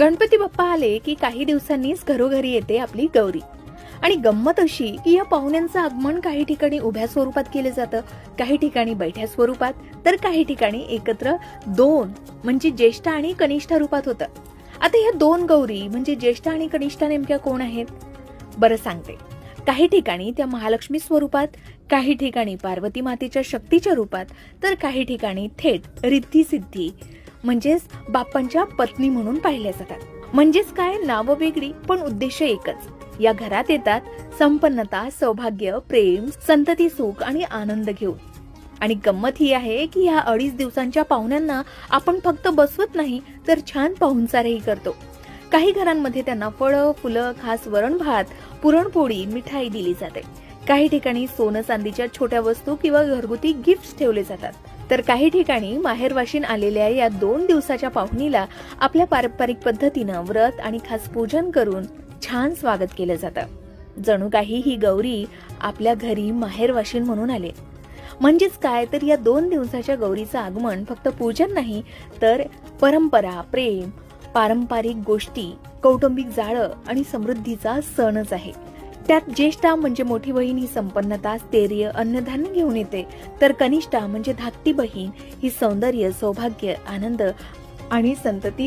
गणपती बाप्पा आले की काही दिवसांनीच घरोघरी येते आपली गौरी. आणि गंमत अशी की या पाहुण्यांचं आगमन काही ठिकाणी उभ्या स्वरूपात केलं जातं काही ठिकाणी बैठ्या स्वरूपात तर काही ठिकाणी एकत्र दोन म्हणजे ज्येष्ठ आणि कनिष्ठ रूपात होतं. आता ह्या दोन गौरी म्हणजे ज्येष्ठ आणि कनिष्ठ नेमक्या कोण आहेत? बरं सांगते. काही ठिकाणी त्या महालक्ष्मी स्वरूपात काही ठिकाणी पार्वती मातेच्या शक्तीच्या रूपात तर काही ठिकाणी थेट रिद्धी सिद्धी म्हणजेच बाप्पांच्या पत्नी म्हणून पाहिल्या जातात. म्हणजेच काय? नावं वेगळी पण उद्देश एकच. या घरात येतात संपन्नता सौभाग्य प्रेम संतती सुख आणि आनंद घेऊन. आणि गंमत ही आहे की ह्या अडीच दिवसांच्या पाहुण्यांना आपण फक्त बसवत नाही तर छान पाहुणचारही करतो. काही घरांमध्ये त्यांना फळं फुलं खास वरण भात पुरणपोळी मिठाई दिली जाते. काही ठिकाणी सोनं चांदीच्या छोट्या वस्तू किंवा घरगुती गिफ्ट ठेवले जातात. तर काही ठिकाणी माहेरवाशीन आलेल्या या दोन दिवसाच्या पाहुणीला आपल्या पारंपरिक पद्धतीनं व्रत आणि खास पूजन करून छान स्वागत केलं जातं. जणू काही ही गौरी आपल्या घरी माहेरवाशीन म्हणून आले. म्हणजेच काय तर या दोन दिवसाच्या गौरीचं आगमन फक्त पूजन नाही तर परंपरा प्रेम पारंपरिक गोष्टी कौटुंबिक जाळं आणि समृद्धीचा सणच आहे. त्यात ज्येष्ठा म्हणजे मोठी बहीण ही संपन्नता स्थैर्य अन्नधान्य घेऊन येते. तर कनिष्ठा म्हणजे धाकटी बहीण ही सौंदर्य सौभाग्य आनंद आणि संतती